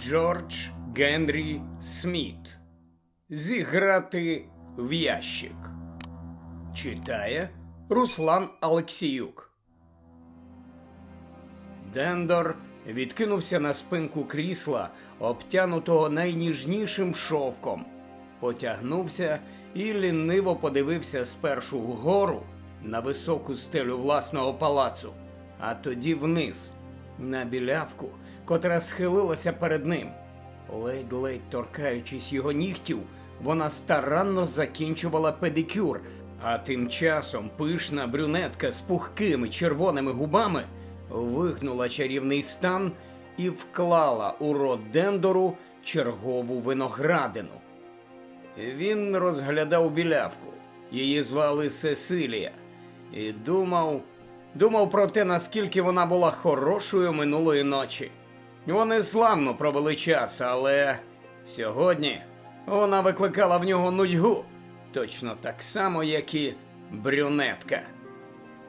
Джордж Генрі Сміт. Зіграти в ящик. Читає Руслан Алексіюк. Дендор відкинувся на спинку крісла, обтянутого найніжнішим шовком. Потягнувся і ліниво подивився спершу вгору на високу стелю власного палацу, а тоді вниз, на білявку, котра схилилася перед ним. Ледь-ледь торкаючись його нігтів, вона старанно закінчувала педикюр, а тим часом пишна брюнетка з пухкими червоними губами вигнула чарівний стан і вклала у рот Дендору чергову виноградину. Він розглядав білявку. Її звали Сесилія, і думав, думав про те, наскільки вона була хорошою минулої ночі. Вони славно провели час, але сьогодні вона викликала в нього нудьгу, точно так само, як і брюнетка.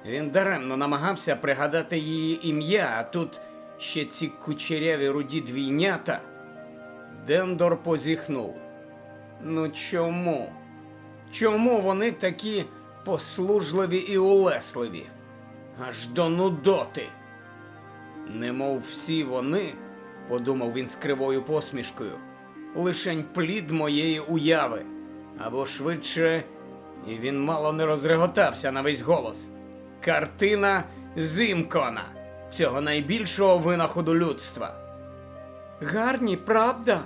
Він даремно намагався пригадати її ім'я, а тут ще ці кучеряві руді двійнята. Дендор позіхнув. Ну чому? Чому вони такі послужливі і улесливі? Аж до нудоти. Немов всі вони, подумав він з кривою посмішкою, лишень плід моєї уяви, або швидше, і він мало не розреготався на весь голос. Картина Зімкона, цього найбільшого винаходу людства. Гарні, правда?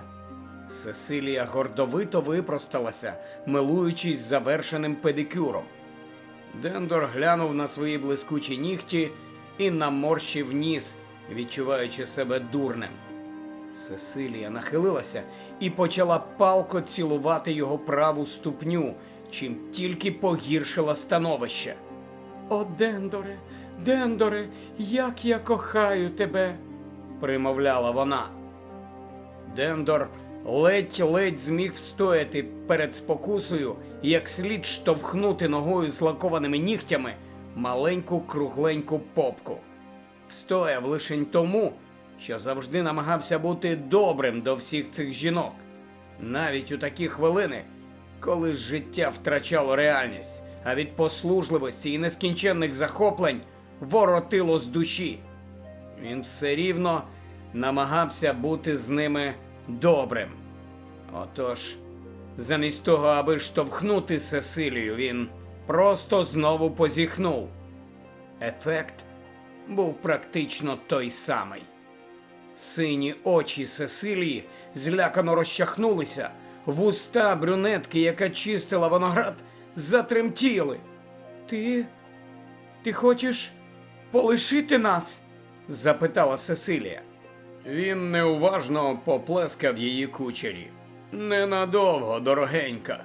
Сесилія гордовито випросталася, милуючись завершеним педикюром. Дендор глянув на свої блискучі нігті і наморщив ніс, відчуваючи себе дурнем. Сесилія нахилилася і почала палко цілувати його праву ступню, чим тільки погіршила становище. О, Дендоре, Дендоре, як я кохаю тебе, примовляла вона. Дендор ледь-ледь зміг встояти перед спокусою, і як слід штовхнути ногою з лакованими нігтями маленьку кругленьку попку. Встояв лишень тому, що завжди намагався бути добрим до всіх цих жінок, навіть у такі хвилини, коли життя втрачало реальність, а від послужливості і нескінченних захоплень воротило з душі. Він все рівно намагався бути з ними добрим. Отож, замість того, аби штовхнути Сесилію, він просто знову позіхнув. Ефект був практично той самий. Сині очі Сесилії злякано розчахнулися, вуста брюнетки, яка чистила виноград, затремтіли. Ти. Ти хочеш полишити нас? запитала Сесилія. Він неуважно поплескав її кучері. Ненадовго, дорогенька.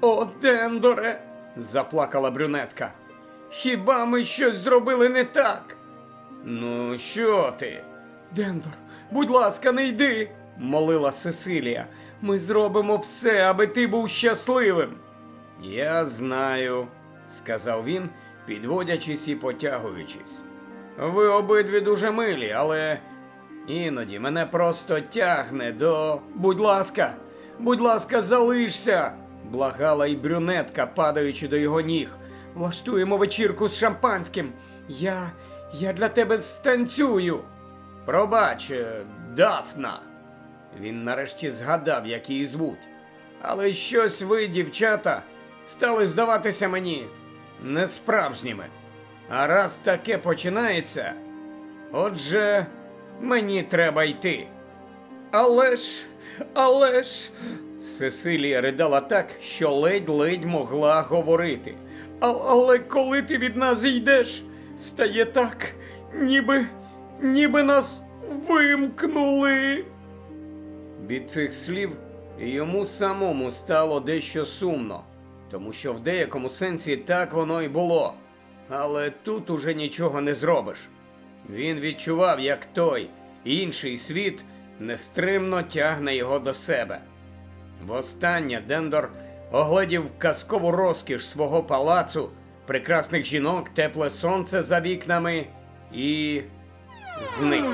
О, Дендоре, заплакала брюнетка. Хіба ми щось зробили не так? Ну, що ти? Дендор, будь ласка, не йди, молила Сесилія. Ми зробимо все, аби ти був щасливим. Я знаю, сказав він, підводячись і потягуючись. Ви обидві дуже милі, але іноді мене просто тягне до. Будь ласка, будь ласка, залишся, благала й брюнетка, падаючи до його ніг. Влаштуємо вечірку з шампанським. Я. я для тебе станцюю. Пробач, е, Дафна. Він нарешті згадав, як її звуть. Але щось ви, дівчата, стали здаватися мені несправжніми. А раз таке починається, отже, мені треба йти. Але ж, але ж. Сесилія ридала так, що ледь-ледь могла говорити. А, але коли ти від нас йдеш, стає так, ніби, ніби нас вимкнули. Від цих слів йому самому стало дещо сумно, тому що в деякому сенсі так воно й було. Але тут уже нічого не зробиш. Він відчував, як той інший світ нестримно тягне його до себе. Востаннє Дендор оглядів казкову розкіш свого палацу, прекрасних жінок, тепле сонце за вікнами і зник.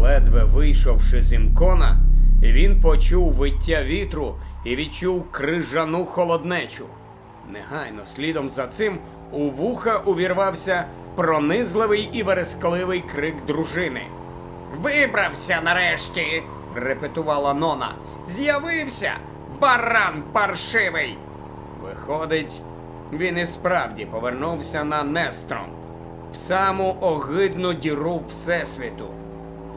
Ледве вийшовши з імкона, він почув виття вітру і відчув крижану холоднечу. Негайно слідом за цим у вуха увірвався пронизливий і верескливий крик дружини. Вибрався нарешті, репетувала Нона. З'явився баран паршивий. Виходить, він і справді повернувся на Нестрон, в саму огидну діру Всесвіту.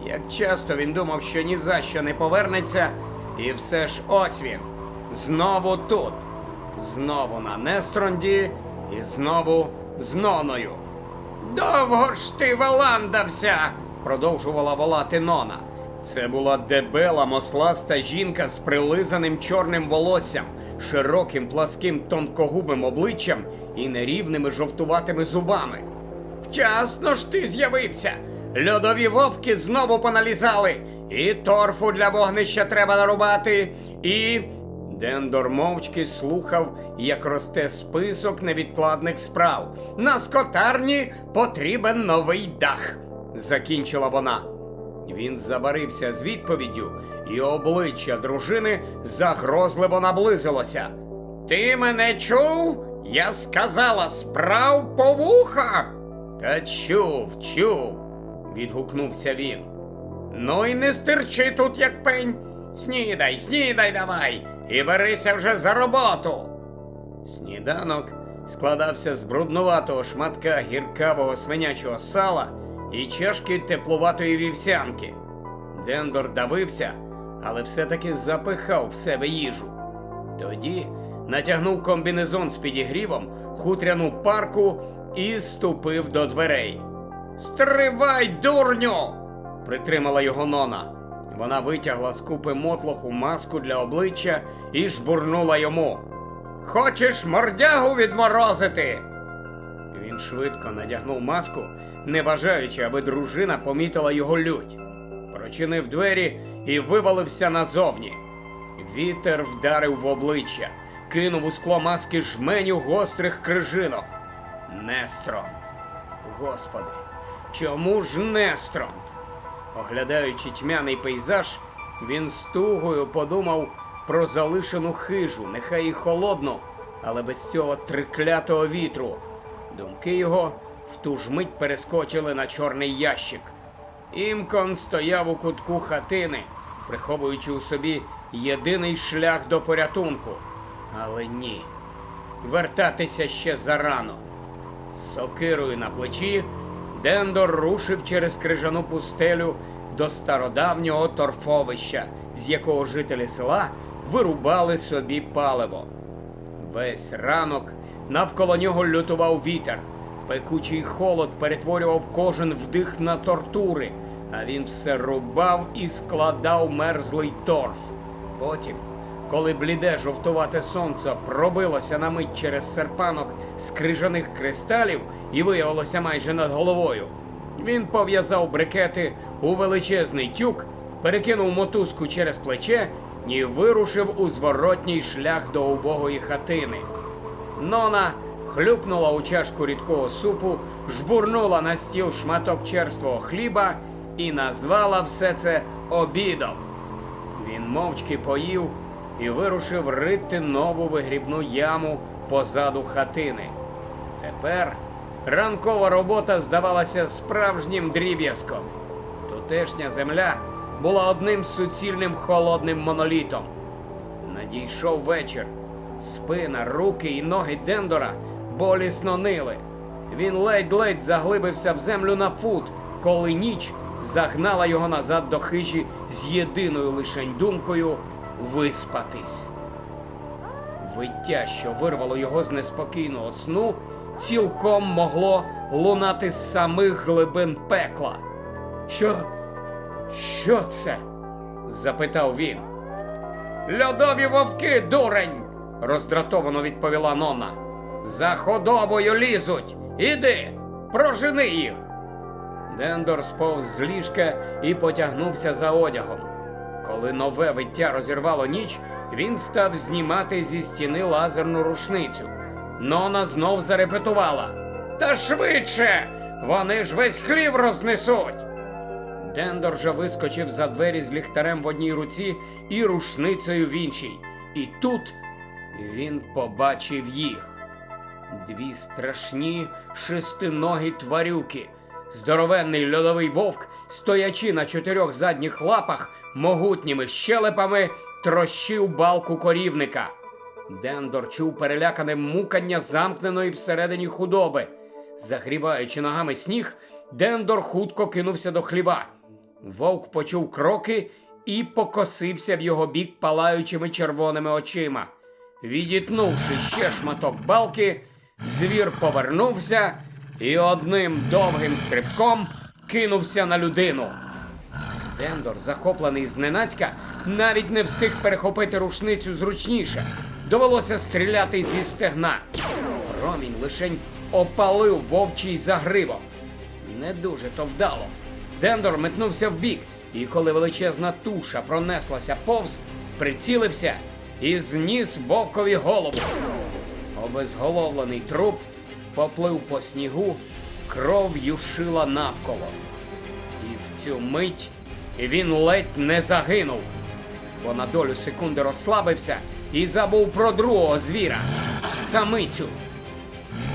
Як часто він думав, що ні за що не повернеться, і все ж ось він. Знову тут. Знову на Нестронді і знову з Ноною. Довго ж ти валандався, продовжувала волати Нона. Це була дебела мосласта жінка з прилизаним чорним волоссям, широким пласким тонкогубим обличчям і нерівними жовтуватими зубами. Вчасно ж ти з'явився. Льодові вовки знову поналізали. І торфу для вогнища треба нарубати, і. Дендор мовчки слухав, як росте список невідкладних справ. На скотарні потрібен новий дах, закінчила вона. Він забарився з відповіддю, і обличчя дружини загрозливо наблизилося. Ти мене чув? Я сказала справ по вуха. Та чув, чув, відгукнувся він. Ну і не стирчи тут, як пень. Снідай, снідай давай, і берися вже за роботу. Сніданок складався з бруднуватого шматка гіркавого свинячого сала і чашки теплуватої вівсянки. Дендор давився, але все-таки запихав в себе їжу. Тоді натягнув комбінезон з підігрівом, хутряну парку і ступив до дверей. Стривай, дурню! притримала його Нона. Вона витягла з купи мотлоху маску для обличчя і жбурнула йому. Хочеш мордягу відморозити? Він швидко надягнув маску, не бажаючи, аби дружина помітила його лють. Прочинив двері і вивалився назовні. Вітер вдарив в обличчя, кинув у скло маски жменю гострих крижинок. Нестронд. Господи, чому ж Нестронд? Оглядаючи тьмяний пейзаж, він з тугою подумав про залишену хижу, нехай і холодну, але без цього триклятого вітру. Думки його в ту ж мить перескочили на чорний ящик. Імкон стояв у кутку хатини, приховуючи у собі єдиний шлях до порятунку. Але ні, вертатися ще зарано. З сокирою на плечі Дендор рушив через крижану пустелю до стародавнього торфовища, з якого жителі села вирубали собі паливо. Весь ранок навколо нього лютував вітер. Пекучий холод перетворював кожен вдих на тортури, а він все рубав і складав мерзлий торф. Потім, коли бліде жовтувате сонце пробилося на мить через серпанок з крижаних кристалів і виявилося майже над головою, він пов'язав брикети у величезний тюк, перекинув мотузку через плече і вирушив у зворотній шлях до убогої хатини. Нона хлюпнула у чашку рідкого супу, жбурнула на стіл шматок черствого хліба і назвала все це обідом. Він мовчки поїв і вирушив рити нову вигрібну яму позаду хатини. Тепер ранкова робота здавалася справжнім дріб'язком. Тутешня земля була одним суцільним холодним монолітом. Надійшов вечір. Спина, руки і ноги Дендора болісно нили. Він ледь-ледь заглибився в землю на фут, коли ніч загнала його назад до хижі з єдиною лишень думкою виспатись. Виття, що вирвало його з неспокійного сну, цілком могло лунати з самих глибин пекла. Що? Що це? запитав він. Льодові вовки, дурень! роздратовано відповіла Нона. За худобою лізуть. Іди, прожени їх. Дендор сповз з ліжка і потягнувся за одягом. Коли нове виття розірвало ніч, він став знімати зі стіни лазерну рушницю. Нона знов зарепетувала. Та швидше! Вони ж весь хлів рознесуть. Дендор же вискочив за двері з ліхтарем в одній руці і рушницею в іншій. І тут він побачив їх. Дві страшні шестиногі тварюки. Здоровенний льодовий вовк, стоячи на чотирьох задніх лапах, могутніми щелепами, трощив балку корівника. Дендор чув перелякане мукання замкненої всередині худоби. Загрібаючи ногами сніг, Дендор хутко кинувся до хліва. Вовк почув кроки і покосився в його бік палаючими червоними очима. Відітнувши ще шматок балки, звір повернувся і одним довгим стрибком кинувся на людину. Дендор, захоплений зненацька, навіть не встиг перехопити рушницю зручніше. Довелося стріляти зі стегна. Промінь лишень опалив вовчий загривок. Не дуже то вдало. Дендор метнувся вбік, і коли величезна туша пронеслася повз, прицілився і зніс вовкові голову. Обезголовлений труп поплив по снігу, кров юшила навколо. І в цю мить він ледь не загинув, бо на долю секунди розслабився і забув про другого звіра самицю.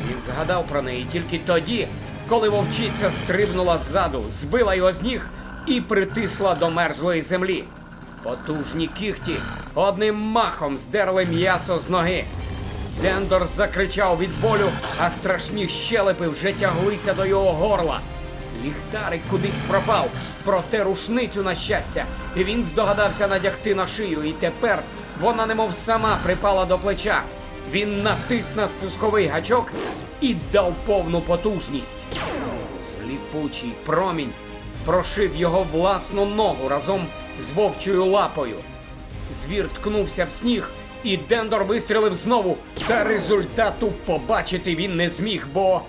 Він згадав про неї тільки тоді, коли вовчиця стрибнула ззаду, збила його з ніг і притисла до мерзлої землі. Потужні кіхті одним махом здерли м'ясо з ноги. Дендор закричав від болю, а страшні щелепи вже тяглися до його горла. Ліхтарик кудись пропав, проте рушницю на щастя, і він здогадався надягти на шию, і тепер вона немов сама припала до плеча. Він натис на спусковий гачок і дав повну потужність. Сліпучий промінь прошив його власну ногу разом з вовчою лапою. Звір ткнувся в сніг, і Дендор вистрілив знову. Та результату побачити він не зміг, бо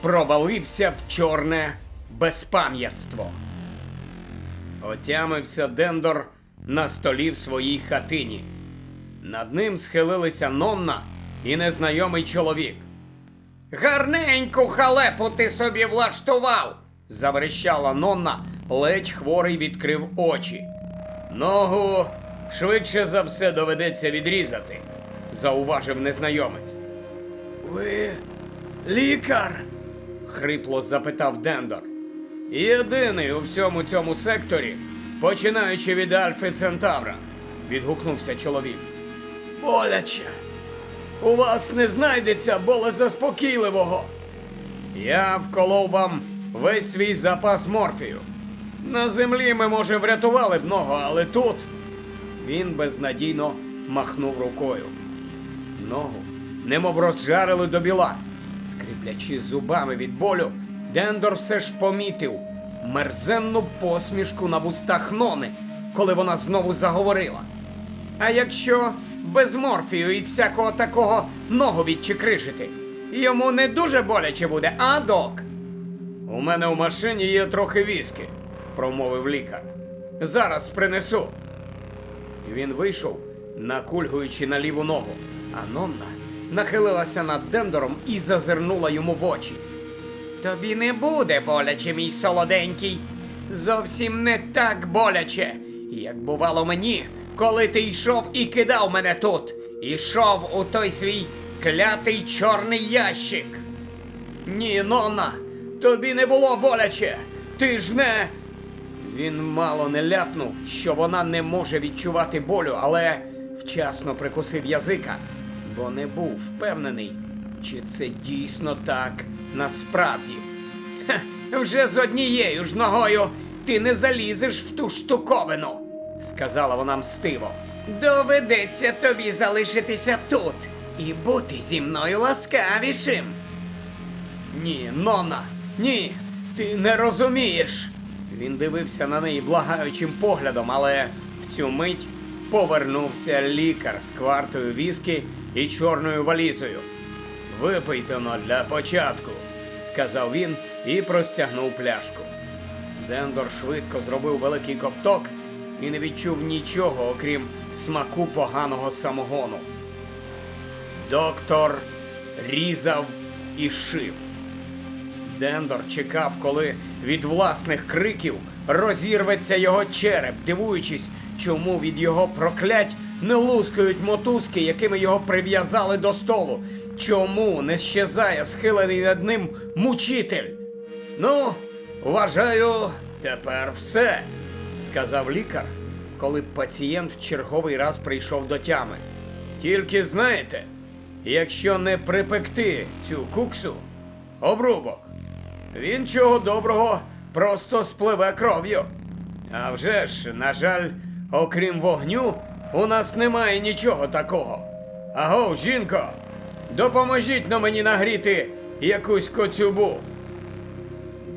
провалився в чорне безпам'ятство. Отямився Дендор на столі в своїй хатині. Над ним схилилися Нонна і незнайомий чоловік. Гарненьку халепу ти собі влаштував, заверещала Нонна, ледь хворий відкрив очі. Ногу швидше за все доведеться відрізати, зауважив незнайомець. Ви лікар? хрипло запитав Дендор. Єдиний у всьому цьому секторі, починаючи від Альфи Центавра, відгукнувся чоловік. Боляче. У вас не знайдеться болезаспокійливого. Я вколов вам весь свій запас морфію. На землі ми, може, врятували б ногу, але тут. Він безнадійно махнув рукою. Ногу немов розжарили до біла. Скріплячи зубами від болю, Дендор все ж помітив мерзенну посмішку на вустах Нони, коли вона знову заговорила. А якщо без морфію і всякого такого ногу відчекришити, йому не дуже боляче буде, а док? У мене в машині є трохи віскі, промовив лікар. Зараз принесу. Він вийшов, накульгуючи на ліву ногу, а Нонна нахилилася над Дендором і зазирнула йому в очі. Тобі не буде боляче, мій солоденький. Зовсім не так боляче, як бувало мені, коли ти йшов і кидав мене тут. Ішов у той свій клятий чорний ящик. Ні, Нонна, тобі не було боляче. Ти ж не. Він мало не ляпнув, що вона не може відчувати болю, але вчасно прикусив язика, бо не був впевнений, чи це дійсно так насправді. Хе, вже з однією ж ногою ти не залізеш в ту штуковину, сказала вона мстиво. Доведеться тобі залишитися тут і бути зі мною ласкавішим. Ні, Нона, ні, ти не розумієш. Він дивився на неї благаючим поглядом, але в цю мить повернувся лікар з квартою віскі і чорною валізою. Випийте но для початку, сказав він і простягнув пляшку. Дендор швидко зробив великий ковток і не відчув нічого, окрім смаку поганого самогону. Доктор різав і шив. Дендор чекав, коли від власних криків розірветься його череп, дивуючись, чому від його проклять не лускають мотузки, якими його прив'язали до столу. Чому не щезає схилений над ним мучитель? Ну, вважаю, тепер все, сказав лікар, коли пацієнт в черговий раз прийшов до тями. Тільки знаєте, якщо не припекти цю куксу, обрубок, він чого доброго просто спливе кров'ю. А вже ж, на жаль, окрім вогню, у нас немає нічого такого. Аго, жінко, допоможіть на мені нагріти якусь коцюбу.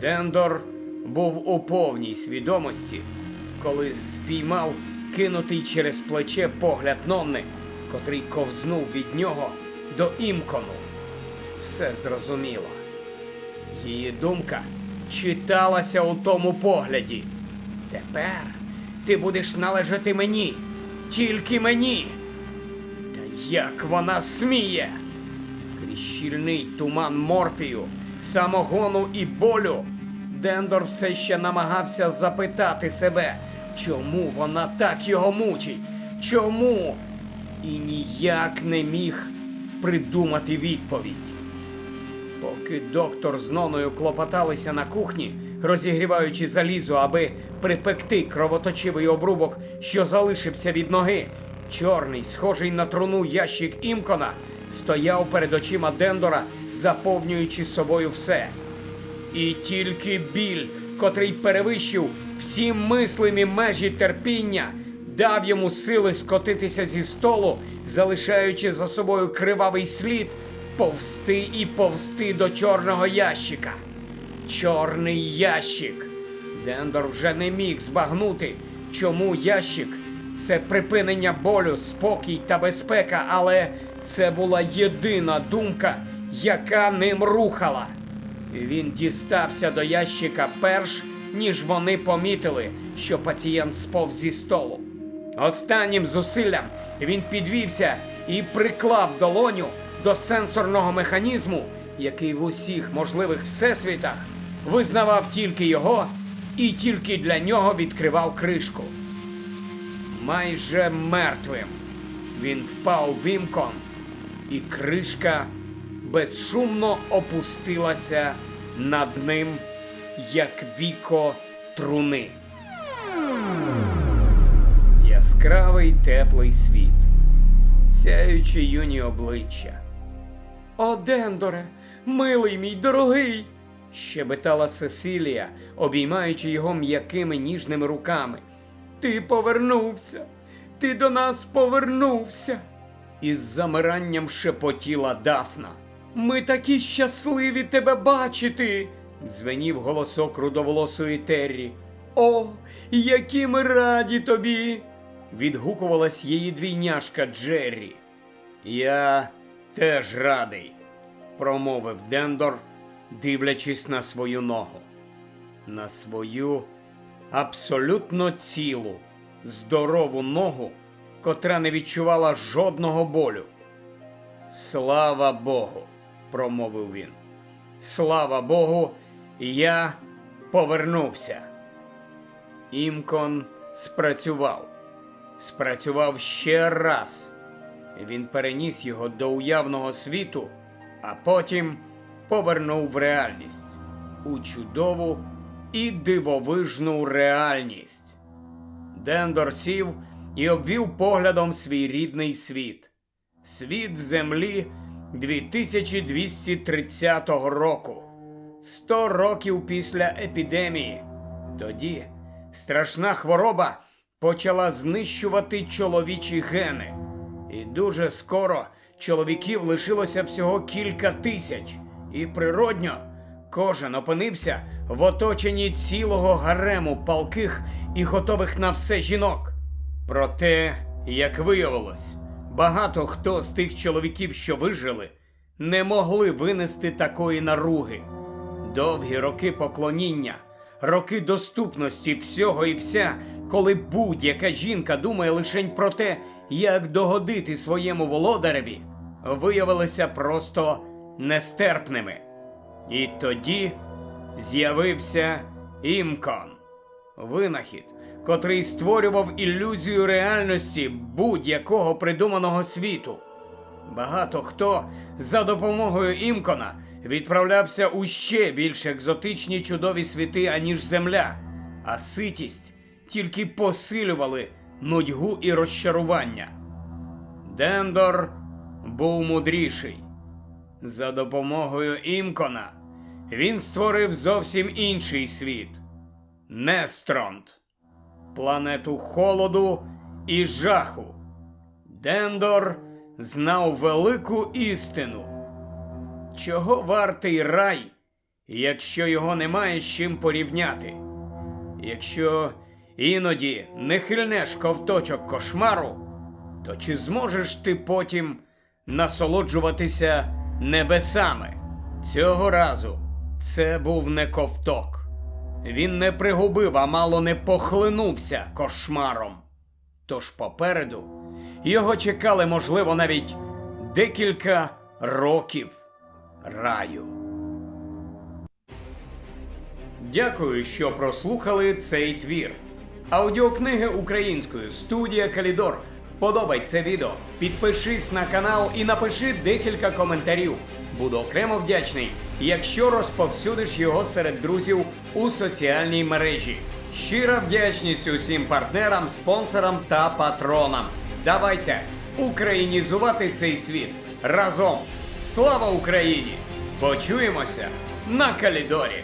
Дендор був у повній свідомості, коли спіймав кинутий через плече погляд Нонни, котрий ковзнув від нього до імкону. Все зрозуміло. Її думка читалася у тому погляді. Тепер ти будеш належати мені, тільки мені. Та як вона сміє? Крізь щільний туман морфію, самогону і болю, Дендор все ще намагався запитати себе, чому вона так його мучить? Чому? І ніяк не міг придумати відповідь. Поки доктор з ноною клопоталися на кухні, розігріваючи залізо, аби припекти кровоточивий обрубок, що залишився від ноги, чорний, схожий на труну ящик Імкона, стояв перед очима Дендора, заповнюючи собою все. І тільки біль, котрий перевищив всі мислимі межі терпіння, дав йому сили скотитися зі столу, залишаючи за собою кривавий слід, повсти і повсти до чорного ящика. Чорний ящик. Дендор вже не міг збагнути, чому ящик це припинення болю, спокій та безпека, але це була єдина думка, яка ним рухала. Він дістався до ящика перш, ніж вони помітили, що пацієнт сповз зі столу. Останнім зусиллям він підвівся і приклав долоню до сенсорного механізму, який в усіх можливих всесвітах визнавав тільки його і тільки для нього відкривав кришку. Майже мертвим він впав вімком, і кришка безшумно опустилася над ним, як віко труни. Яскравий теплий світ, сяючи юні обличчя. О, Дендоре, милий мій дорогий. щебетала Сесилія, обіймаючи його м'якими ніжними руками. Ти повернувся, ти до нас повернувся. Із замиранням шепотіла Дафна. Ми такі щасливі тебе бачити. дзвенів голосок рудоволосої Террі. О, які ми раді тобі. відгукувалась її двійняшка Джеррі. Я теж радий, промовив Дендор, дивлячись на свою ногу. На свою абсолютно цілу, здорову ногу, котра не відчувала жодного болю. Слава Богу, промовив він. Слава Богу, я повернувся. Імкон спрацював. Спрацював ще раз. Він переніс його до уявного світу, а потім повернув в реальність у чудову і дивовижну реальність. Дендор сів і обвів поглядом свій рідний світ. Світ Землі 2230 року. Сто років після епідемії. Тоді страшна хвороба почала знищувати чоловічі гени. І дуже скоро чоловіків лишилося всього кілька тисяч, і природньо кожен опинився в оточенні цілого гарему палких і готових на все жінок. Проте, як виявилось, багато хто з тих чоловіків, що вижили, не могли винести такої наруги. Довгі роки поклоніння, роки доступності всього і вся, коли будь-яка жінка думає лише про те, як догодити своєму володареві, виявилися просто нестерпними. І тоді з'явився Імкон. Винахід, котрий створював ілюзію реальності будь-якого придуманого світу. Багато хто за допомогою Імкона відправлявся у ще більш екзотичні чудові світи, аніж Земля, а ситість тільки посилювали нудьгу і розчарування. Дендор був мудріший. За допомогою Імкона він створив зовсім інший світ Нестронд, планету холоду і жаху. Дендор знав велику істину. Чого вартий рай, якщо його немає з чим порівняти? Якщо іноді не хильнеш ковточок кошмару, то чи зможеш ти потім насолоджуватися небесами? Цього разу це був не ковток. Він не пригубив, а мало не похлинувся кошмаром. Тож попереду його чекали, можливо, навіть декілька років раю. Дякую, що прослухали цей твір. Аудіокниги українською студія Калідор. Вподобай це відео, підпишись на канал і напиши декілька коментарів. Буду окремо вдячний, якщо розповсюдиш його серед друзів у соціальній мережі. Щира вдячність усім партнерам, спонсорам та патронам. Давайте українізувати цей світ разом. Слава Україні! Почуємося на Калідорі!